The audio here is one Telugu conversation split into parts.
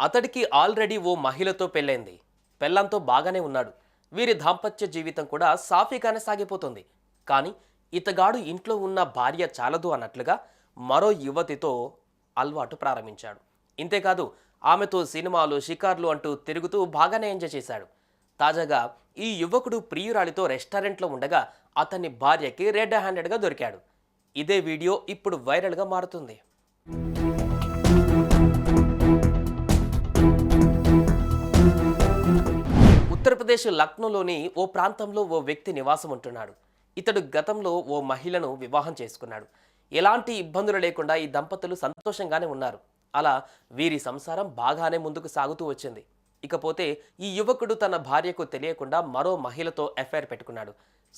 అతడికి ఆల్రెడీ ఓ మహిళతో పెళ్ళైంది. పెళ్ళంతో బాగానే ఉన్నాడు. వీరి దాంపత్య జీవితం కూడా సాఫీగానే సాగిపోతుంది. కానీ ఇతగాడు ఇంట్లో ఉన్న భార్య చాలదు అన్నట్లుగా మరో యువతితో అలవాటు ప్రారంభించాడు. ఇంతేకాదు ఆమెతో సినిమాలు షికార్లు అంటూ తిరుగుతూ బాగానే ఎంజాయ్ చేశాడు. తాజాగా ఈ యువకుడు ప్రియురాలితో రెస్టారెంట్లో ఉండగా అతని భార్యకి రెడ్ హ్యాండెడ్గా దొరికాడు. ఇదే వీడియో ఇప్పుడు వైరల్గా మారుతుంది. ఉత్తరప్రదేశ్ లక్నోలోని ఓ ప్రాంతంలో ఓ వ్యక్తి నివాసం ఉంటున్నాడు. ఇతడు గతంలో ఓ మహిళను వివాహం చేసుకున్నాడు. ఎలాంటి ఇబ్బందులు లేకుండా ఈ దంపతులు సంతోషంగానే ఉన్నారు. అలా వీరి సంసారం బాగానే ముందుకు సాగుతూ వచ్చింది. ఇకపోతే ఈ యువకుడు తన భార్యకు తెలియకుండా మరో మహిళతో ఎఫ్ఐఆర్ పెట్టుకున్నాడు.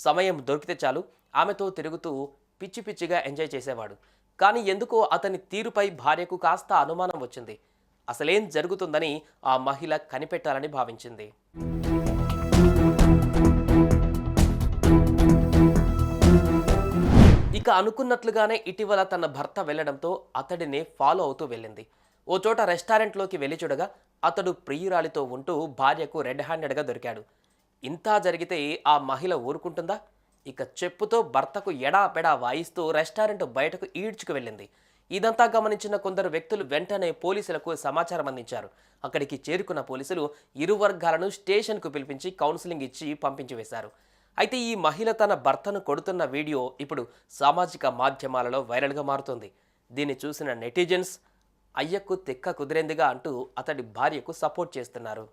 సమయం దొరికితే చాలు ఆమెతో తిరుగుతూ పిచ్చి పిచ్చిగా ఎంజాయ్ చేసేవాడు. కానీ ఎందుకో అతని తీరుపై భార్యకు కాస్త అనుమానం వచ్చింది. అసలేం జరుగుతుందని ఆ మహిళ కనిపెట్టాలని భావించింది. ఇక అనుకున్నట్లుగానే ఇటీవల తన భర్త వెళ్ళడంతో అతడిని ఫాలో అవుతూ వెళ్ళింది. ఓ చోట రెస్టారెంట్లోకి వెళ్ళి చూడగా అతడు ప్రియురాలితో ఉంటూ భార్యకు రెడ్ హ్యాండెడ్గా దొరికాడు. ఇంతా జరిగితే ఆ మహిళ ఊరుకుంటుందా? ఇక చెప్పుతో భర్తకు ఎడాపెడా వాయిస్తూ రెస్టారెంట్ బయటకు ఈడ్చుకు వెళ్ళింది. ఇదంతా గమనించిన కొందరు వ్యక్తులు వెంటనే పోలీసులకు సమాచారం అందించారు. అక్కడికి చేరుకున్న పోలీసులు ఇరు వర్గాలను స్టేషన్కు పిలిపించి కౌన్సిలింగ్ ఇచ్చి పంపించి వేశారు అయితే ఈ మహిళ తన భర్తను కొడుతున్న వీడియో ఇప్పుడు సామాజిక మాధ్యమాలలో వైరల్గా మారుతుంది. దీన్ని చూసిన నెటిజన్స్ అయ్యకు తెక్క కుదిరేందిగా అంటూ అతడి భార్యకు సపోర్ట్ చేస్తున్నారు.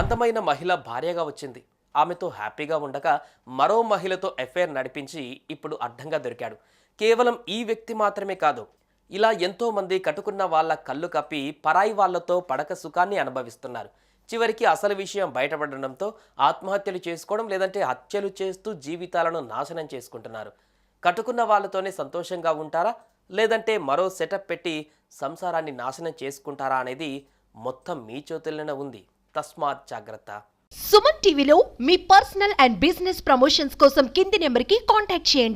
అందమైన మహిళ భార్యగా వచ్చింది. ఆమెతో హ్యాపీగా ఉండగా మరో మహిళతో ఎఫ్ఐఆర్ నడిపించి ఇప్పుడు అడ్డంగా దొరికాడు. కేవలం ఈ వ్యక్తి మాత్రమే కాదు ఇలా ఎంతో మంది కట్టుకున్న వాళ్ళ కళ్ళు కప్పి పరాయి వాళ్ళతో పడక సుఖాన్ని అనుభవిస్తున్నారు. చివరికి అసలు విషయం బయటపడడంతో ఆత్మహత్యలు చేసుకోవడం లేదంటే హత్యలు చేస్తూ జీవితాలను నాశనం చేసుకుంటున్నారు. కట్టుకున్న వాళ్ళతోనే సంతోషంగా ఉంటారా? లేదంటే మరో సెటప్ పెట్టి సంసారాన్ని నాశనం చేసుకుంటారా అనేది మొత్తం మీ చేతుల్లోనే ఉంది. తస్మాత్ జాగ్రత్త. సుమన్ టీవీలో మీ పర్సనల్ అండ్ బిజినెస్ ప్రమోషన్స్ కోసం కింది నెంబర్కి కాంటాక్ట్ చేయండి.